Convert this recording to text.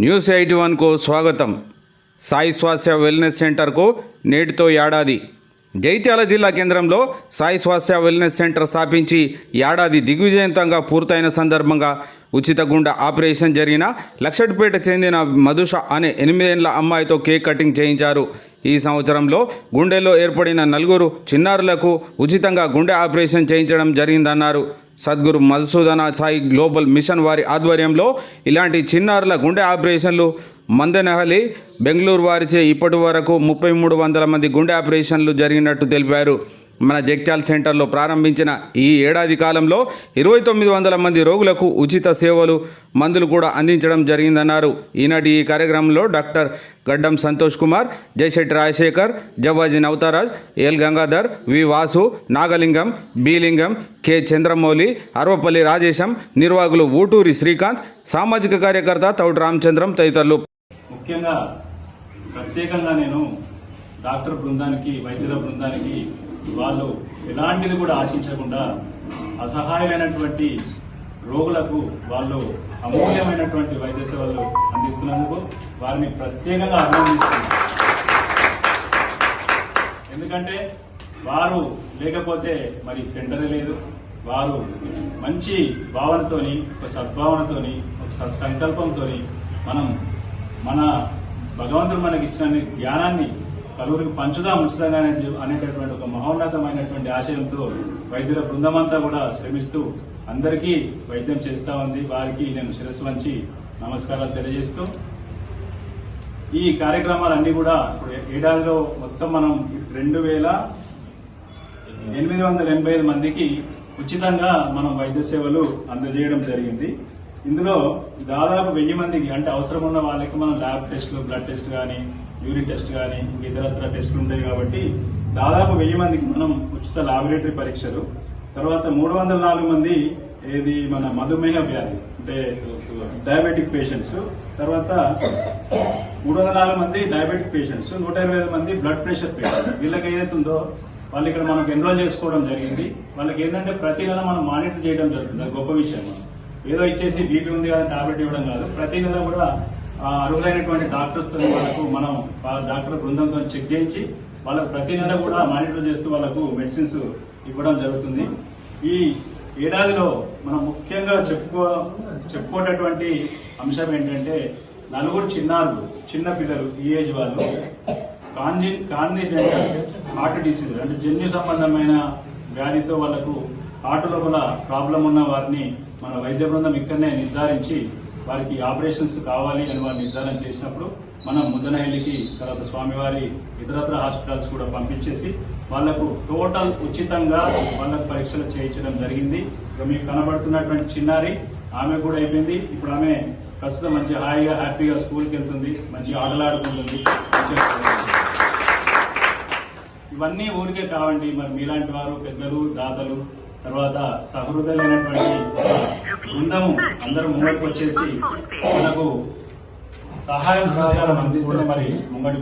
News eighty వన్కు స్వాగతం. Sai స్వాస్య wellness సెంటర్కు నేటితో ఏడాది. జైత్యాల జిల్లా కేంద్రంలో సాయి స్వాస్య వెల్నెస్ సెంటర్ స్థాపించి ఏడాది దిగ్విజయంతంగా పూర్తయిన సందర్భంగా ఉచిత గుండె ఆపరేషన్ జరిగిన లక్షట్పేట చెందిన మధుష అనే ఎనిమిదేళ్ళ అమ్మాయితో కేక్ కటింగ్ చేయించారు. ఈ సంవత్సరంలో గుండెలో ఏర్పడిన నలుగురు చిన్నారులకు ఉచితంగా గుండె ఆపరేషన్ చేయించడం జరిగిందన్నారు. సద్గురు మధుసూదన సాయి గ్లోబల్ మిషన్ వారి ఆధ్వర్యంలో ఇలాంటి చిన్నారుల గుండె ఆపరేషన్లు మందనహలి బెంగళూరు వారిచే ఇప్పటి వరకు ముప్పై మూడు వందల మంది గుండె ఆపరేషన్లు జరిగినట్టు తెలిపారు. మన జగిత్యాల సెంటర్లో ప్రారంభించిన ఈ ఏడాది కాలంలో ఇరవై తొమ్మిది వందల మంది రోగులకు ఉచిత సేవలు మందులు కూడా అందించడం జరిగిందన్నారు. ఈనాటి ఈ కార్యక్రమంలో doctor Gaddam Santosh Kumar Jayashetti Rajashekar Javvaji Navataraj L Gangadhar V Vasu Nagalingam Beelingam K Chandramouli Aravapalli Rajesham నిర్వాహకులు ఊటూరి శ్రీకాంత్ సామాజిక కార్యకర్త తౌటి రామచంద్రం తదితరులు. ముఖ్యంగా ప్రత్యేకంగా నేను డాక్టర్ బృందానికి వైద్యుల బృందానికి వాళ్ళు ఎలాంటిది కూడా ఆశించకుండా అసహాయమైనటువంటి రోగులకు వాళ్ళు అమూల్యమైనటువంటి వైద్య సేవలు అందిస్తున్నందుకు వారిని ప్రత్యేకంగా అభినందిస్తున్నారు ఎందుకంటే వారు లేకపోతే మరి సెంటరే లేదు. వారు మంచి భావనతోని ఒక సద్భావనతోని ఒక సత్సంకల్పంతో మనం మన భగవంతుడు మనకి ఇచ్చిన జ్ఞానాన్ని పలువురికి పంచుదాం ఉంచుదాం అనేటటువంటి ఒక మహోన్నతమైనటువంటి ఆశయంతో వైద్యుల బృందమంతా కూడా శ్రమిస్తూ అందరికీ వైద్యం చేస్తా ఉంది. వారికి నేను శిరస్సు వంచి నమస్కారాలు తెలియజేస్తూ ఈ కార్యక్రమాలన్నీ కూడా ఇప్పుడు ఏడాదిలో మొత్తం మనం రెండు వేల ఎనిమిది వందల ఎనభై ఐదు మందికి ఉచితంగా మనం వైద్య సేవలు అందజేయడం జరిగింది. ఇందులో దాదాపు వెయ్యి మందికి అంటే అవసరం ఉన్న వాళ్ళకి మనం ల్యాబ్ టెస్ట్లు బ్లడ్ టెస్ట్ కానీ యూరిన్ టెస్ట్ కానీ ఇంక ఇతరత్ర టెస్టులు ఉంటాయి కాబట్టి దాదాపు వెయ్యి మందికి మనం ఉచిత లాబొరేటరీ పరీక్షలు. తర్వాత మూడు వందల నాలుగు మంది ఏది మన మధుమేహ వ్యాధి అంటే డయాబెటిక్ పేషెంట్స్ తర్వాత మూడు వందల నాలుగు మంది డయాబెటిక్ పేషెంట్స్ నూట ఇరవై ఐదు మంది బ్లడ్ ప్రెషర్ పేషెంట్స్ వీళ్ళకి ఏదైతే ఉందో వాళ్ళు ఇక్కడ మనకు ఎన్రోల్ చేసుకోవడం జరిగింది. వాళ్ళకి ఏంటంటే ప్రతి నెల మనం మానిటర్ చేయడం జరుగుతుంది. గొప్ప విషయం. ఏదో ఇచ్చేసి బీపీ ఉంది కదా టాబ్లెట్ ఇవ్వడం కాదు. ప్రతి నెల కూడా అర్హులైనటువంటి డాక్టర్స్ వాళ్ళకు మనం వాళ్ళ డాక్టర్ బృందంతో చెక్ చేయించి వాళ్ళకు ప్రతి నెల కూడా మానిటర్ చేస్తూ వాళ్ళకు మెడిసిన్స్ ఇవ్వడం జరుగుతుంది. ఈ ఏడాదిలో మనం ముఖ్యంగా చెప్పుకో చెప్పుకోటటువంటి అంశం ఏంటంటే నలుగురు చిన్నారులు చిన్న పిల్లలు ఈ ఏజ్ వాళ్ళు కాంజి కాన్నిజెంటల్ హార్ట్ డిసీజ్ అంటే జన్యు సంబంధమైన వ్యాధితో వాళ్ళకు హార్ట్ లోపల ప్రాబ్లం ఉన్న వారిని మన వైద్య బృందం ఇక్కడనే నిర్ధారించి వారికి ఆపరేషన్స్ కావాలి అని వారు నిర్ధారణ చేసినప్పుడు మనం ముద్దనహల్లికి తర్వాత స్వామివారి ఇతరత్ర హాస్పిటల్స్ కూడా పంపించేసి వాళ్ళకు టోటల్ ఉచితంగా వాళ్ళకు పరీక్షలు చేయించడం జరిగింది. ఇక మీకు కనబడుతున్నటువంటి చిన్నారి ఆమె కూడా అయిపోయింది. ఇప్పుడు ఆమె ప్రస్తుతం మంచి హాయిగా హ్యాపీగా స్కూల్కి వెళ్తుంది. మంచిగా ఆటలాడుకుంటుంది. ఇవన్నీ ఊరికే కావండి. మరి మీలాంటి వారు పెద్దలు దాతలు తర్వాత సహృదయులైనటువంటి బృందము అందరూ ముంగడికి వచ్చేసి మనకు సహాయం సహకారం అందిస్తేనే మరి ముంగడి